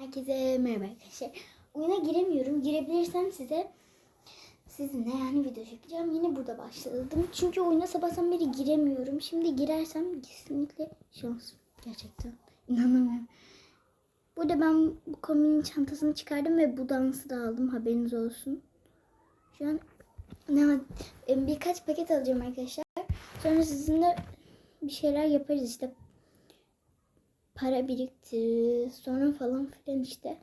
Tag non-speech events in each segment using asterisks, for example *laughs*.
Herkese merhaba arkadaşlar. Oyuna giremiyorum. Girebilirsem size sizinle yani video çekeceğim. Yine burada başladım. Çünkü oyuna sabahtan beri giremiyorum. Şimdi girersem kesinlikle şans. Gerçekten. İnanamıyorum. Burada ben bu kombinin çantasını çıkardım ve bu dansı da aldım. Haberiniz olsun. Şu an ne birkaç paket alacağım arkadaşlar. Sonra sizinle bir şeyler yaparız işte para biriktirir sonra falan filan işte.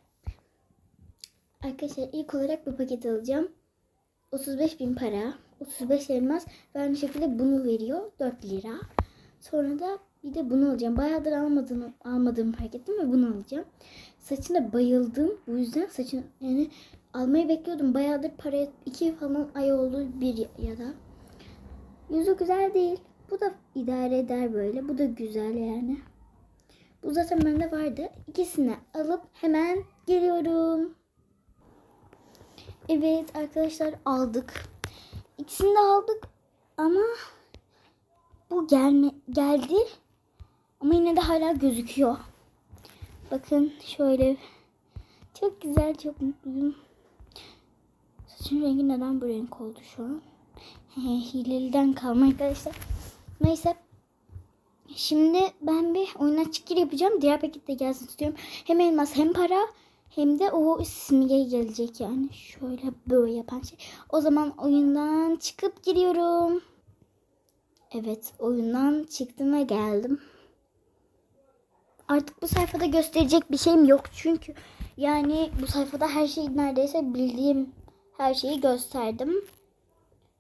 Arkadaşlar ilk olarak bu paket alacağım. 35 bin para, 35 elmas ve aynı şekilde bunu veriyor 4 lira. Sonra da bir de bunu alacağım. Bayağıdır almadığım, almadığım fark ettim ve bunu alacağım. Saçına bayıldım. Bu yüzden saçın yani almayı bekliyordum. Bayağıdır paraya 2 falan ay oldu bir ya da. Yüzü güzel değil. Bu da idare eder böyle. Bu da güzel yani. Bu zaten bende vardı. İkisini alıp hemen geliyorum. Evet arkadaşlar aldık. İkisini de aldık ama bu gelme geldi. Ama yine de hala gözüküyor. Bakın şöyle. Çok güzel, çok mutluyum. Saçın rengi neden bu renk oldu şu an? *laughs* Hileliden kalma arkadaşlar. Neyse. Şimdi ben bir oyun açık gir yapacağım. Diğer pakette gelsin istiyorum. Hem elmas hem para hem de o simge gelecek yani. Şöyle böyle yapan şey. O zaman oyundan çıkıp giriyorum. Evet oyundan çıktım ve geldim. Artık bu sayfada gösterecek bir şeyim yok. Çünkü yani bu sayfada her şeyi neredeyse bildiğim her şeyi gösterdim.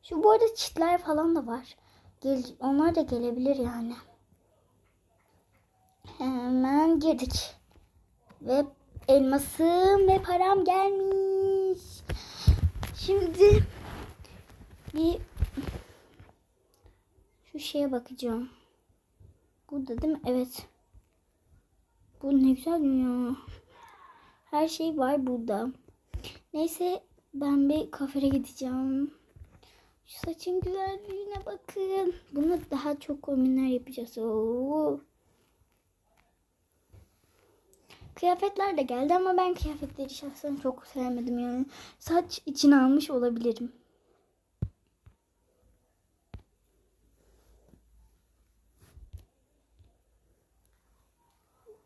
Şu bu arada çitler falan da var. Gel, onlar da gelebilir yani. Hemen girdik. Ve elmasım ve param gelmiş. Şimdi bir şu şeye bakacağım. Burada değil mi? Evet. Bu ne güzel ya. Her şey var burada. Neyse ben bir kafere gideceğim. Şu saçın güzelliğine bakın. Bunu daha çok kombinler yapacağız. Oo. Kıyafetler de geldi ama ben kıyafetleri şahsen çok sevmedim yani. Saç için almış olabilirim.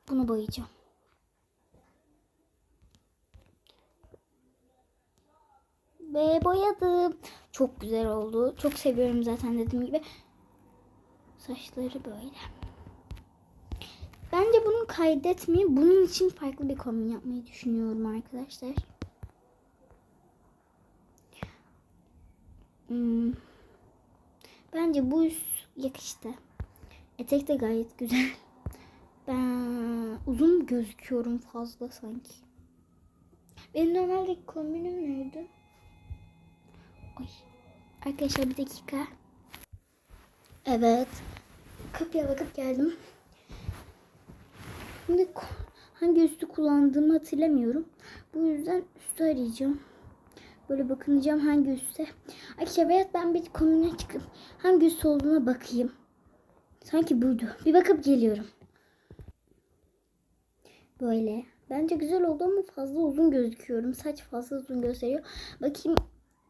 Bunu boyayacağım. Ve boyadım. Çok güzel oldu. Çok seviyorum zaten dediğim gibi. Saçları böyle. Bence bunu kaydetmeyeyim. Bunun için farklı bir kombin yapmayı düşünüyorum arkadaşlar. Hmm. Bence bu yakıştı. Etek de gayet güzel. *laughs* Ben uzun gözüküyorum fazla sanki. Benim normalde kombinim neydi? Ay. Arkadaşlar bir dakika. Evet. Kapıya bakıp geldim. Şimdi hangi üstü kullandığımı hatırlamıyorum. Bu yüzden üstü arayacağım. Böyle bakınacağım hangi üstte. Arkadaşlar evet ben bir kombine çıkıp hangi üst olduğuna bakayım. Sanki buydu. Bir bakıp geliyorum. Böyle. Bence güzel oldu ama fazla uzun gözüküyorum. Saç fazla uzun gösteriyor. Bakayım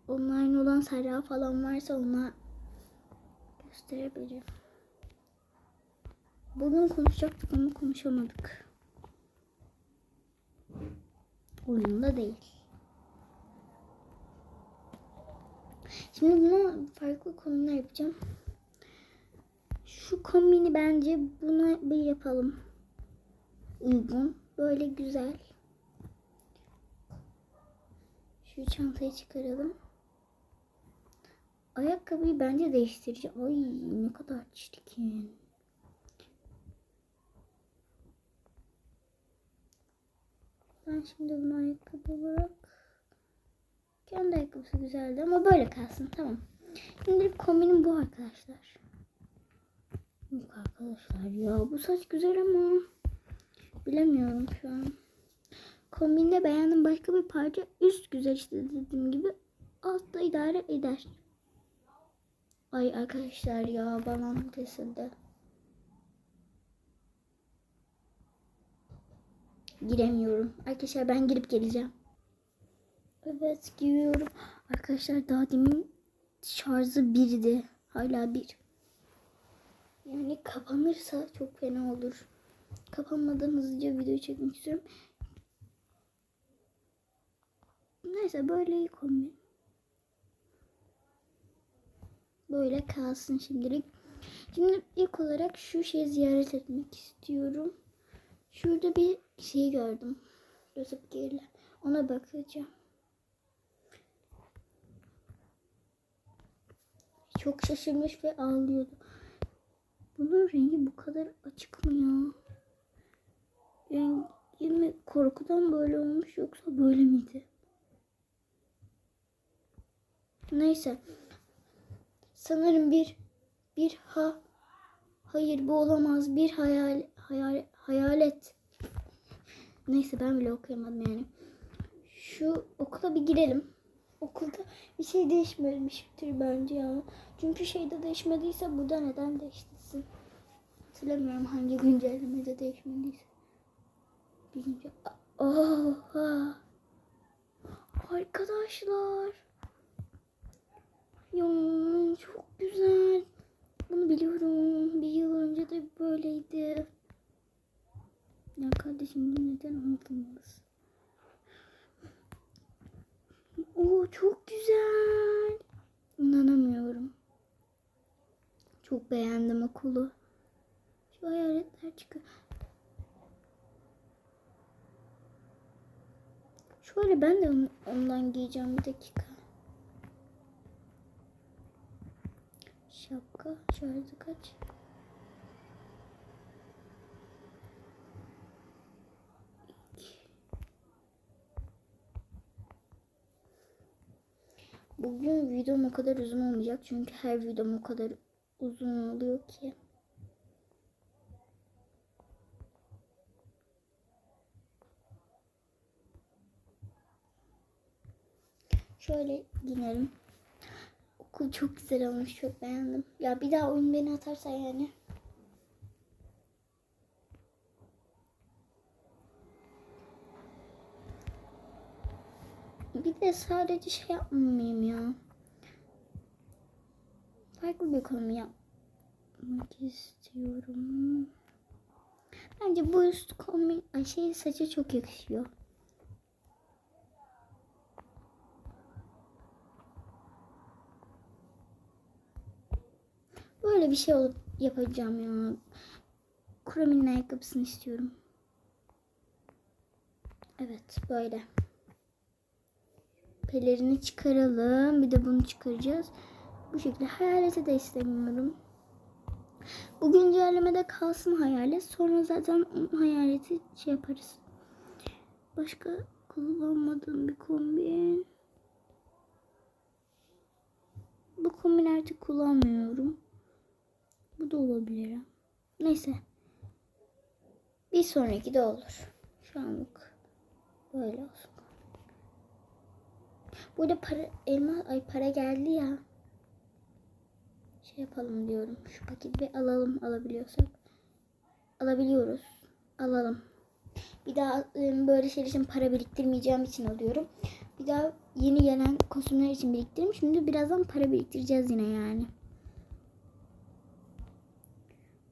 online olan Serra falan varsa ona gösterebilirim. Bugün konuşacaktık ama konuşamadık. Oyunda değil. Şimdi buna farklı konular yapacağım. Şu kombini bence buna bir yapalım. Uygun. Böyle güzel. Şu çantayı çıkaralım. Ayakkabıyı bence değiştireceğim. Ay ne kadar çirkin. Ben şimdi bunu ayakkabı olarak kendi ayakkabısı güzeldi ama böyle kalsın tamam. Şimdi kombinim bu arkadaşlar. Yok arkadaşlar ya bu saç güzel ama bilemiyorum şu an. Kombinde beğendim başka bir parça üst güzel işte dediğim gibi altta idare eder. Ay arkadaşlar ya bana kesildi. Giremiyorum. Arkadaşlar ben girip geleceğim. Evet giriyorum. Arkadaşlar daha demin şarjı birdi. Hala bir. Yani kapanırsa çok fena olur. Kapanmadan hızlıca video çekmek istiyorum. Neyse böyle iyi kombin. Böyle kalsın şimdilik. Şimdi ilk olarak şu şeyi ziyaret etmek istiyorum. Şurada bir şey gördüm. Rosip Geriler. Ona bakacağım. Çok şaşırmış ve ağlıyordu. Bunun rengi bu kadar açık mı ya? Rengi mi korkudan böyle olmuş yoksa böyle miydi? Neyse. Sanırım bir bir ha hayır bu olamaz bir hayal hayal hayalet. Neyse ben bile okuyamadım yani. Şu okula bir girelim. Okulda bir şey değişmemiştir bence ya. Çünkü şeyde değişmediyse burada neden değiştirsin? Hatırlamıyorum hangi güncellemede değişmediyse. Birinci... Oha! Arkadaşlar! Ya çok güzel. Bunu biliyorum. Bir yıl önce de böyleydi. Ya kardeşim bu neden unutulmaz? Oo çok güzel. İnanamıyorum. Çok beğendim okulu. Şu hayaletler çıkıyor. Şöyle ben de ondan giyeceğim bir dakika. Şapka şarjı kaç? Bugün videom o kadar uzun olmayacak çünkü her videom o kadar uzun oluyor ki. Şöyle giyinelim. Okul çok güzel olmuş. Çok beğendim. Ya bir daha oyun beni atarsa yani. De sadece şey yapmayayım ya. Farklı bir konu yapmak istiyorum. Bence bu üst kombin ay şey saça çok yakışıyor. Böyle bir şey olup yapacağım ya. Kuraminin ayakkabısını istiyorum. Evet böyle. Pelerini çıkaralım. Bir de bunu çıkaracağız. Bu şekilde hayaleti de istemiyorum. Bu güncellemede kalsın hayalet. Sonra zaten hayaleti şey yaparız. Başka kullanmadığım bir kombin. Bu kombin artık kullanmıyorum. Bu da olabilir. Neyse. Bir sonraki de olur. Şu anlık böyle olsun. Burada para elma ay para geldi ya. Şey yapalım diyorum. Şu paketi bir alalım alabiliyorsak. Alabiliyoruz. Alalım. Bir daha e, böyle şeyler için para biriktirmeyeceğim için alıyorum. Bir daha yeni gelen kostümler için biriktirdim. Şimdi birazdan para biriktireceğiz yine yani.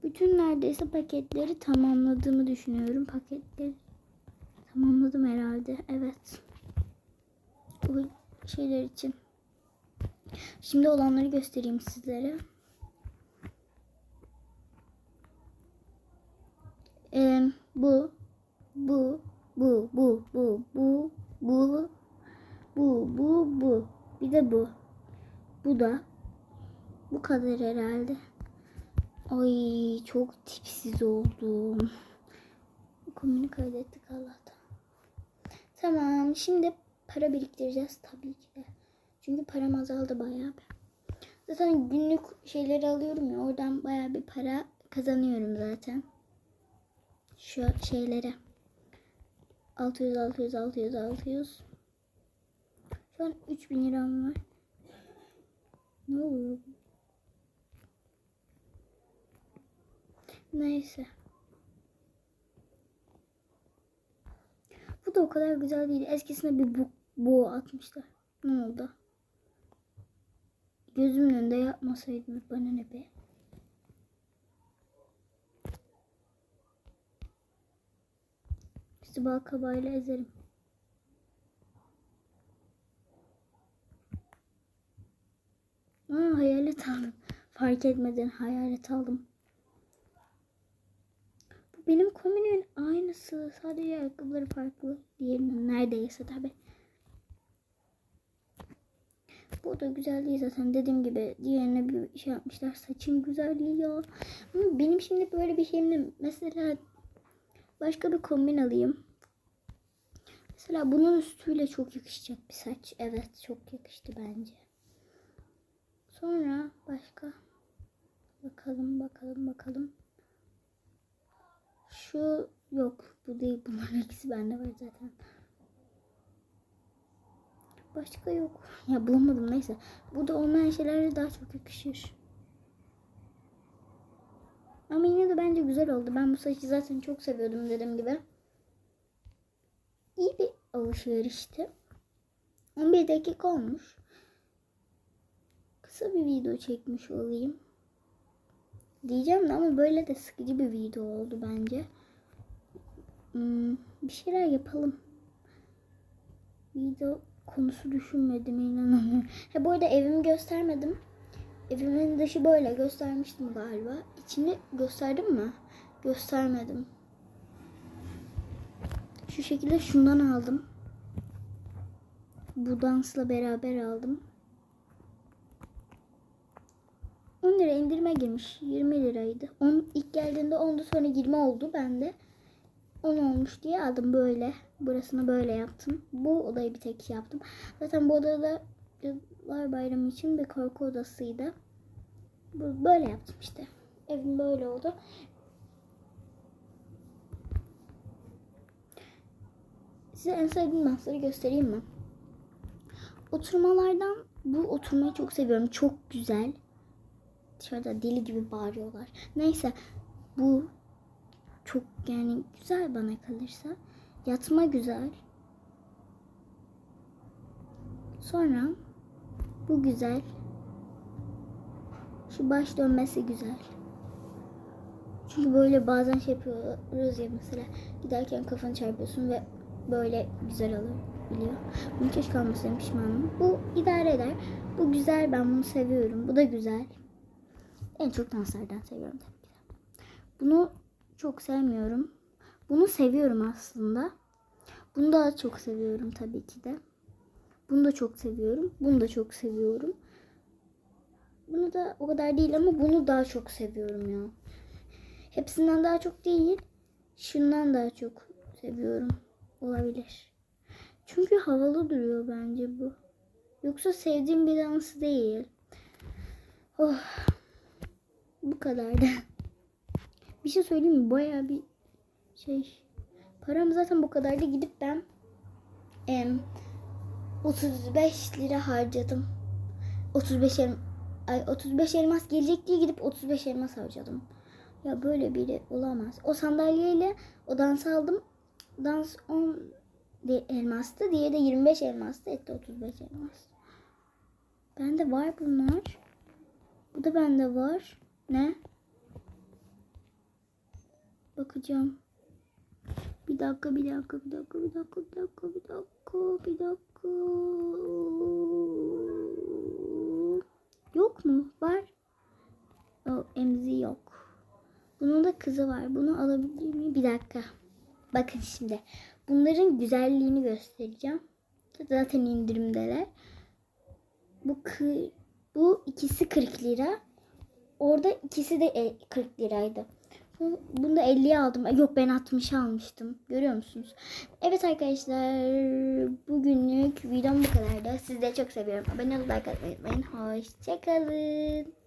Bütün neredeyse paketleri tamamladığımı düşünüyorum. Paketleri tamamladım herhalde. Evet. Bu şeyler için. Şimdi olanları göstereyim sizlere. Ee, bu, bu, bu, bu, bu, bu, bu, bu, bu. Bir de bu. Bu da. Bu kadar herhalde. Ay çok tipsiz oldum. Kombini kaydettik Allah'tan. Tamam şimdi biriktireceğiz tabii ki de. Çünkü param azaldı bayağı. Zaten günlük şeyleri alıyorum ya oradan bayağı bir para kazanıyorum zaten. Şu şeylere. 600 600 600 600. Şu an 3000 liram var. Ne oluyor? Neyse. Bu da o kadar güzel değil. Eskisine bir bu, bu atmışlar. Ne oldu? Gözümün önünde yapmasaydım bana ne be. Sizi bal kabağıyla ezerim. Aa, hayalet aldım. Fark etmeden hayalet aldım. Bu benim kombinimin aynısı. Sadece ayakkabıları farklı. Diğerinin neredeyse tabi. Bu da güzel değil zaten. Dediğim gibi diğerine bir şey yapmışlar. Saçın güzelliği ya. Ama benim şimdi böyle bir şeyimle mesela başka bir kombin alayım. Mesela bunun üstüyle çok yakışacak bir saç. Evet çok yakıştı bence. Sonra başka bakalım bakalım bakalım. Şu yok bu değil bunların ikisi bende var zaten. Başka yok. Ya bulamadım neyse. Bu da olmayan şeylerle daha çok yakışır. Ama yine de bence güzel oldu. Ben bu saçı zaten çok seviyordum dediğim gibi. İyi bir alışverişti. 11 dakika olmuş. Kısa bir video çekmiş olayım. Diyeceğim de ama böyle de sıkıcı bir video oldu bence. Hmm, bir şeyler yapalım. Video konusu düşünmedim inanamıyorum. Ha bu arada evimi göstermedim. Evimin dışı böyle göstermiştim galiba. İçini gösterdim mi? Göstermedim. Şu şekilde şundan aldım. Bu dansla beraber aldım. 10 lira indirime girmiş. 20 liraydı. 10, ilk geldiğinde 10'du sonra 20 oldu. Ben de 10 olmuş diye aldım böyle. Burasını böyle yaptım. Bu odayı bir tek yaptım. Zaten bu odada Cadılar Bayramı için bir korku odasıydı. Böyle yaptım işte. Evim böyle oldu. Size en sevdiğim dansları göstereyim mi? Oturmalardan bu oturmayı çok seviyorum. Çok güzel. Dışarıda deli gibi bağırıyorlar. Neyse bu çok yani güzel bana kalırsa. Yatma güzel. Sonra bu güzel. Şu baş dönmesi güzel. Çünkü böyle bazen şey yapıyoruz ya mesela giderken kafanı çarpıyorsun ve böyle güzel olabiliyor. Bunu keşke almasaydım pişmanım. Bu idare eder. Bu güzel ben bunu seviyorum. Bu da güzel. En çok danslardan seviyorum tabii ki. Bunu çok sevmiyorum. Bunu seviyorum aslında. Bunu da çok seviyorum tabii ki de. Bunu da çok seviyorum. Bunu da çok seviyorum. Bunu da o kadar değil ama bunu daha çok seviyorum ya. Hepsinden daha çok değil. Şundan daha çok seviyorum. Olabilir. Çünkü havalı duruyor bence bu. Yoksa sevdiğim bir dans değil. Oh. Bu kadardı. Bir şey söyleyeyim mi? Baya bir şey. Param zaten bu kadardı. Gidip ben em, 35 lira harcadım. 35 el, ay 35 elmas gelecek diye gidip 35 elmas harcadım. Ya böyle biri olamaz. O sandalyeyle o dansı aldım. Dans 10 de- elmastı. Diğeri de 25 elmastı. Etti 35 elmas. Bende var bunlar. Bu da bende var. Ne? Bakacağım. Bir dakika, bir dakika, bir dakika, bir dakika, bir dakika, bir dakika, bir dakika. Yok mu? Var. O emzi yok. Bunun da kızı var. Bunu alabilir miyim? Bir dakika. Bakın şimdi. Bunların güzelliğini göstereceğim. Zaten indirimdeler. Bu kı bu ikisi 40 lira. Orada ikisi de e- 40 liraydı. Bu- Bunu da 50'ye aldım. Yok ben 60 almıştım. Görüyor musunuz? Evet arkadaşlar. Bugünlük videom bu kadardı. De çok seviyorum. Abone olmayı like atmayı unutmayın. Hoşçakalın.